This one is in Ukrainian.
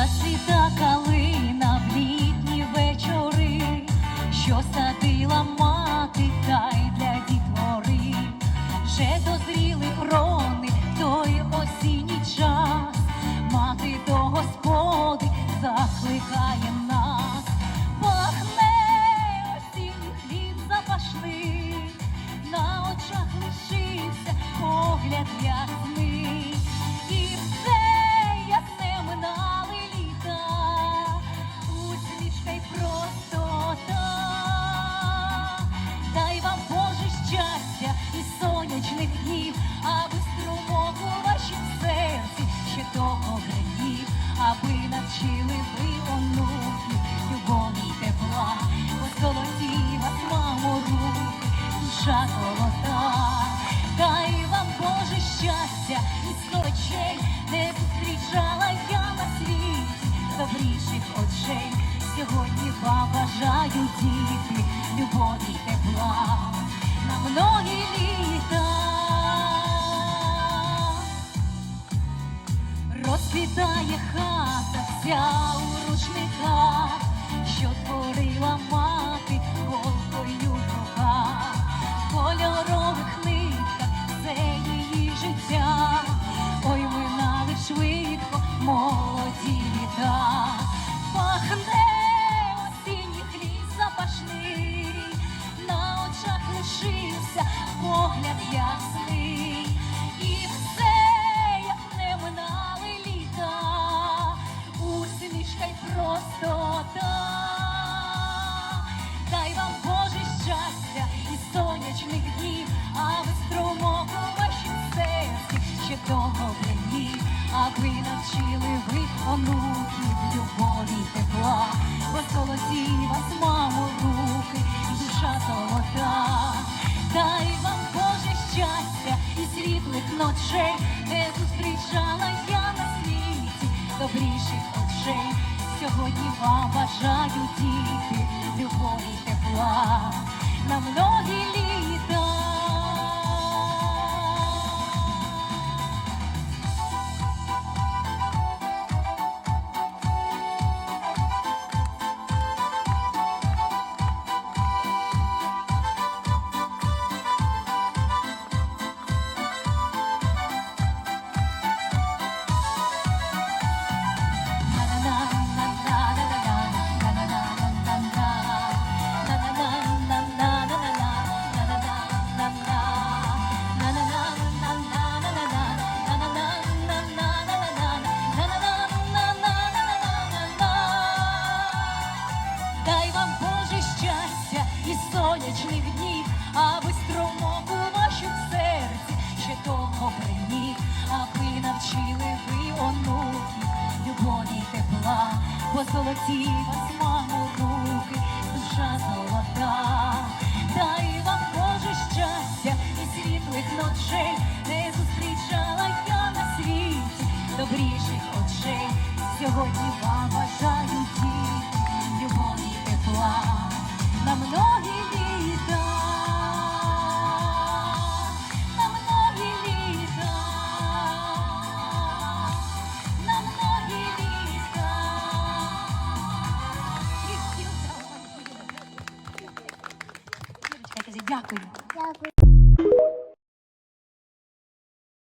та калина в літні вечори, що садила мати та й для дітвори, вже дозріли крони той осінній час, мати до господи закликає нас, пахне осінній запашний, на очах лишився погляд ясний, щастя сто очей, не зустрічала я на світі добріших очей. Сьогодні вам бажаю діти, любові тепла на многі літа. Розквітає хата вся аби навчили ви онуків любові тепла, бо золоті вас, мамо, руки, і душа золота. Дай вам Боже щастя і світлих ночей, не зустрічала я на світі добріших очей. Сьогодні вам бажаю діти, любові тепла душа золота. Дай вам Боже щастя і світлих ночей, 嫁给我。